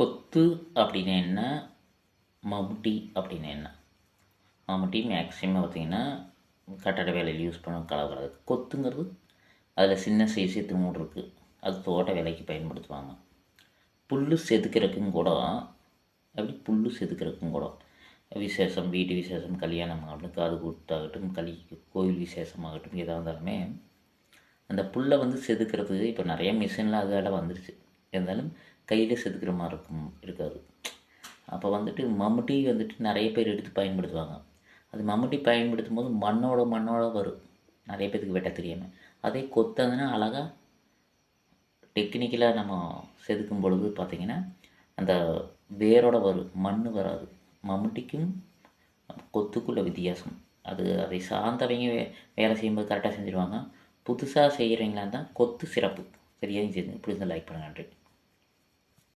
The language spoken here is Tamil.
கொத்து அப்படின்னு என்ன? மம்முட்டி அப்படின்னு என்ன? மம்முட்டி மேக்ஸிமம் பார்த்திங்கன்னா கட்டட வேலையில் யூஸ் பண்ண கலக்கிறது கொத்துங்கிறது அதில் சின்ன சைஸு திருமூடு இருக்குது அது தோட்ட வேலைக்கு பயன்படுத்துவாங்க. புல் செதுக்கிறதுக்கும் கூட அப்படி புல் செதுக்கிறதுக்கும் கூட விசேஷம் வீட்டு விசேஷம் கல்யாணம் ஆகட்டும் காது கூட்டாகட்டும் கலி கோயில் விசேஷமாகட்டும் எதாக இருந்தாலுமே அந்த புல்லை வந்து செதுக்கிறது இப்போ நிறைய மிஷினில் அதெல்லாம் வந்துருச்சு. இருந்தாலும் கையிலே செதுக்கிற மாதிரி இருக்கும் இருக்காது. அப்போ வந்துட்டு மம்முட்டி வந்துட்டு நிறைய பேர் எடுத்து பயன்படுத்துவாங்க. அது மம்முட்டி பயன்படுத்தும் போது மண்ணோட மண்ணோட வரும். நிறைய பேருக்கு வெட்ட தெரியாமல் அதே கொத்ததுன்னா அழகாக டெக்னிக்கலாக நம்ம செதுக்கும் பொழுது பார்த்திங்கன்னா அந்த வேரோட வரும் மண் வராது. மம்முட்டிக்கும் கொத்துக்குள்ள வித்தியாசம். அது அதை சார்ந்தவங்க வே வேலை செய்யும்போது கரெக்டாக செஞ்சுருவாங்க. புதுசாக செய்கிறவங்களா இருந்தால் கொத்து சிறப்பு. சரியாக செஞ்சு இப்படி லைக் பண்ணுங்க நன்றி.